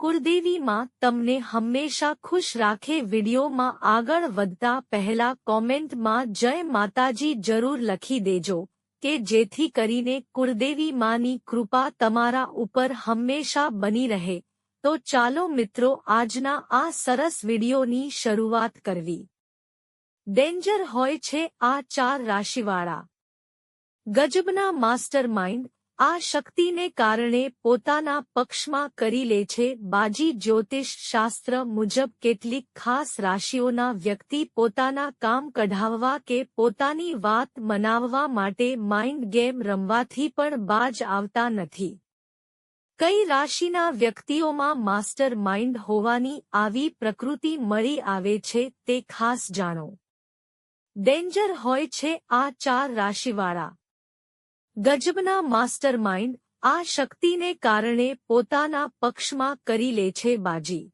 કુળદેવીમાં તમને હંમેશા ખુશ રાખે વિડીયોમાં આગળ વધતા પહેલા કોમેન્ટમાં જય માતાજી જરૂર લખી દેજો, કે જેથી કરીને કુળદેવી માની કૃપા તમારા ઉપર હંમેશા બની રહે. તો ચાલો મિત્રો આજના આ સરસ વિડીયોની શરૂઆત કરવી. ડેન્જર હોય છે આ ચાર રાશિવાળા. ગજબના માસ્ટર માઇન્ડ આ શક્તિને કારણે પોતાના પક્ષમાં કરી લે છે. બાજી જ્યોતિષ શાસ્ત્ર મુજબ કેટલીક ખાસ રાશિઓના વ્યક્તિ પોતાના કામ કઢાવવા કે પોતાની વાત મનાવવા માટે માઇન્ડ ગેમ રમવાથી પણ બાજ આવતા નથી. કઈ રાશિના વ્યક્તિઓમાં માસ્ટર માઇન્ડ હોવાની આવી પ્રકૃતિ મળી આવે છે તે ખાસ જાણો. ડેન્જર હોય છે આ ચાર રાશિવાળા. ગજબના માસ્ટર માઇન્ડ આ શક્તિને કારણે પોતાના પક્ષમાં કરી લે છે બાજી.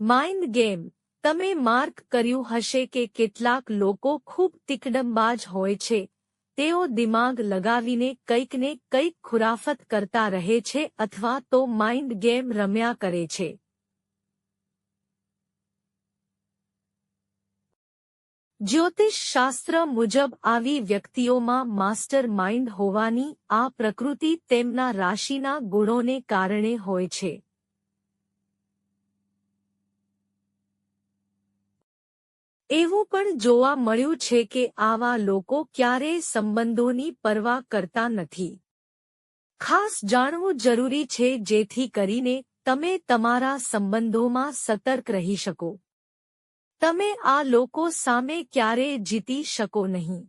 માઇન્ડ ગેમ, તમે માર્ક કર્યું હશે કે કેટલાક લોકો ખૂબ તિકડંબાજ હોય છે, તેઓ દિમાગ લગાવીને કંઈકને કંઈક ખુરાફત કરતા રહે છે અથવા તો માઇન્ડ ગેમ રમ્યા કરે છે. જ્યોતિષ શાસ્ત્ર મુજબ આવી વ્યક્તિઓમાં માસ્ટર માઇન્ડ હોવાની આ પ્રકૃતિ તેમના રાશિના ગુણોને કારણે હોય છે. એવું પણ જોવા મળ્યું છે કે આવા લોકો ક્યારેય સંબંધોની પરવા કરતા નથી. ખાસ જાણવું જરૂરી છે જેથી કરીને તમે તમારા સંબંધોમાં સતર્ક રહી શકો. તમે આ લોકો સામે ક્યારેય જીતી શકો નહીં.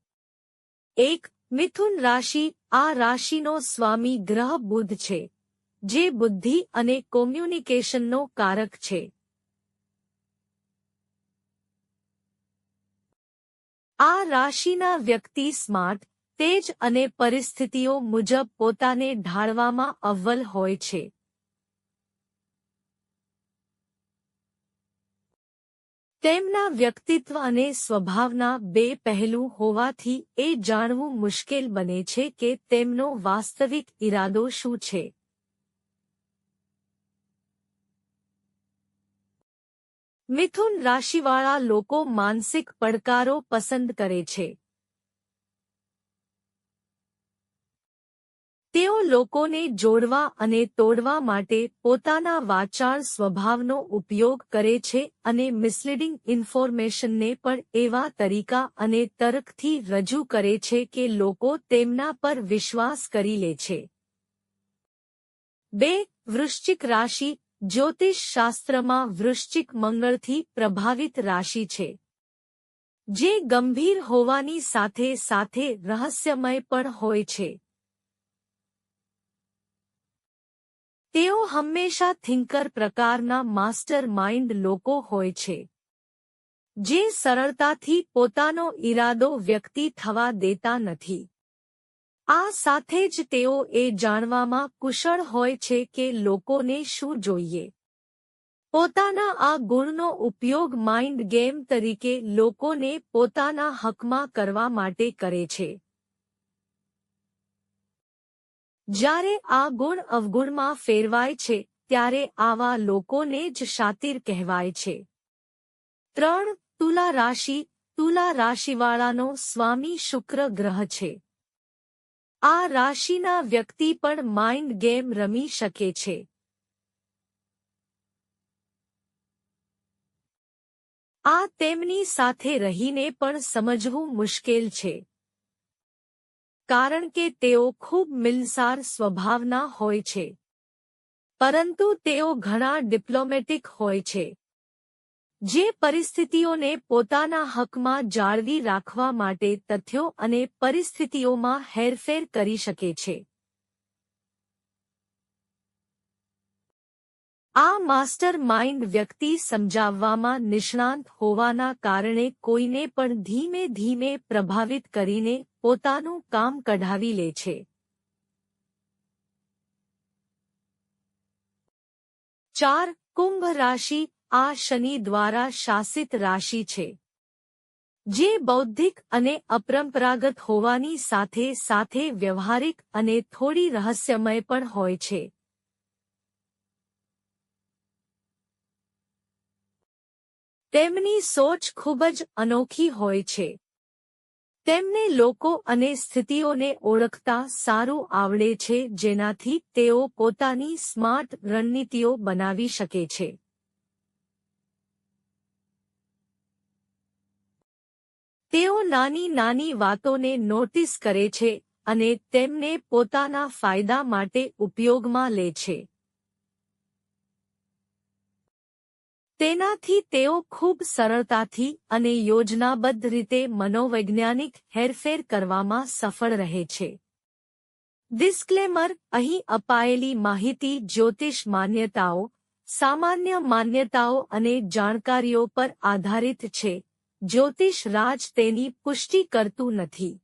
એક, મિથુન રાશિ આ રાશિનો સ્વામી ગ્રહ બુદ્ધ છે, જે બુદ્ધિ અને કોમ્યુનિકેશનનો કારક છે. આ રાશિના વ્યક્તિ સ્માર્ટ, તેજ અને પરિસ્થિતિઓ મુજબ પોતાને ઢાળવામાં અવ્વલ હોય છે. તેમના વ્યક્તિત્વ અને સ્વભાવના બે પહેલું હોવાથી એ જાણવું મુશ્કેલ બને છે કે તેમનો વાસ્તવિક ઇરાદો શું છે. મિથુન રાશિવાળા લોકો માનસિક પડકારો પસંદ કરે છે. તેઓ લોકોને જોડવા અને તોડવા માટે પોતાના વાચાળ સ્વભાવનો ઉપયોગ કરે છે અને મિસલીડિંગ ઇન્ફોર્મેશનને પણ એવા તરીકા અને તર્કથી રજૂ કરે છે કે લોકો તેમના પર વિશ્વાસ કરી લે છે. બે, વૃશ્ચિક રાશિ, જ્યોતિષ શાસ્ત્રમાં વૃશ્ચિક મંગળથી પ્રભાવિત રાશિ છે. જે ગંભીર હોવાની સાથે સાથે રહસ્યમય પણ હોય છે. તેઓ હંમેશા થિંકર પ્રકારના માસ્ટર માઇન્ડ લોકો હોય છે, જે સરળતાથી પોતાનો ઈરાદો વ્યક્તિ થવા દેતા નથી. આ સાથે જ તેઓ એ જાણવામાં કુશળ હોય છે કે લોકોને શું જોઈએ. પોતાના આ ગુણનો ઉપયોગ માઇન્ડ ગેમ તરીકે લોકોને પોતાના હકમાં કરવા માટે કરે છે. જ્યારે આ ગુણ અવગુણમાં ફેરવાય છે, ત્યારે આવા લોકોને જ શાતિર કહેવાય છે. ત્રણ, તુલા રાશિ, તુલા રાશિવાળાનો સ્વામી શુક્ર ગ્રહ છે. આ રાશિના વ્યક્તિ પણ માઇન્ડ ગેમ રમી શકે છે. આ તેમની સાથે રહીને પણ સમજવું મુશ્કેલ છે. કારણ કે તેઓ ખૂબ મિલસાર સ્વભાવના હોય છે. પરંતુ તેઓ ઘણા ડિપ્લોમેટિક હોય છે. જે પરિસ્થિતિઓને પોતાના હકમાં જાળવી રાખવા માટે તથ્યો અને પરિસ્થિતિઓમાં હેરફેર કરી શકે છે. આ માસ્ટર માઇન્ડ વ્યક્તિ સમજાવવામાં નિષ્ણાંત હોવાના કારણે કોઈને પણ ધીમે ધીમે પ્રભાવિત કરીને પોતાનું કામ કઢાવી લે છે. ચાર, કુંભ રાશિ આ શનિ દ્વારા શાસિત રાશિ છે. જે બૌદ્ધિક અને અપરંપરાગત હોવાની સાથે સાથે વ્યવહારિક અને થોડી રહસ્યમય પણ હોય છે. તેમની સોચ ખૂબ જ અનોખી હોય છે. તેમને લોકો અને સ્થિતિઓને ઓળખતા સારું આવડે છે, જેનાથી તેઓ પોતાની સ્માર્ટ રણનીતિઓ બનાવી શકે છે. તેઓ નાની નાની વાતોને નોટિસ કરે છે અને તેમને પોતાના ફાયદા માટે ઉપયોગમાં લે છે. તેનાથી તેઓ ખૂબ સરળતાથી અને યોજનાબદ્ધ રીતે મનોવૈજ્ઞાનિક હેરફેર કરવામાં સફળ રહે છે. ડિસ્ક્લેમર, અહીં અપાયેલી માહિતી, જ્યોતિષ માન્યતાઓ, સામાન્ય માન્યતાઓ અને જાણકારીઓ પર આધારિત છે. જ્યોતિષ રાજ તેની પુષ્ટિ કરતું નથી.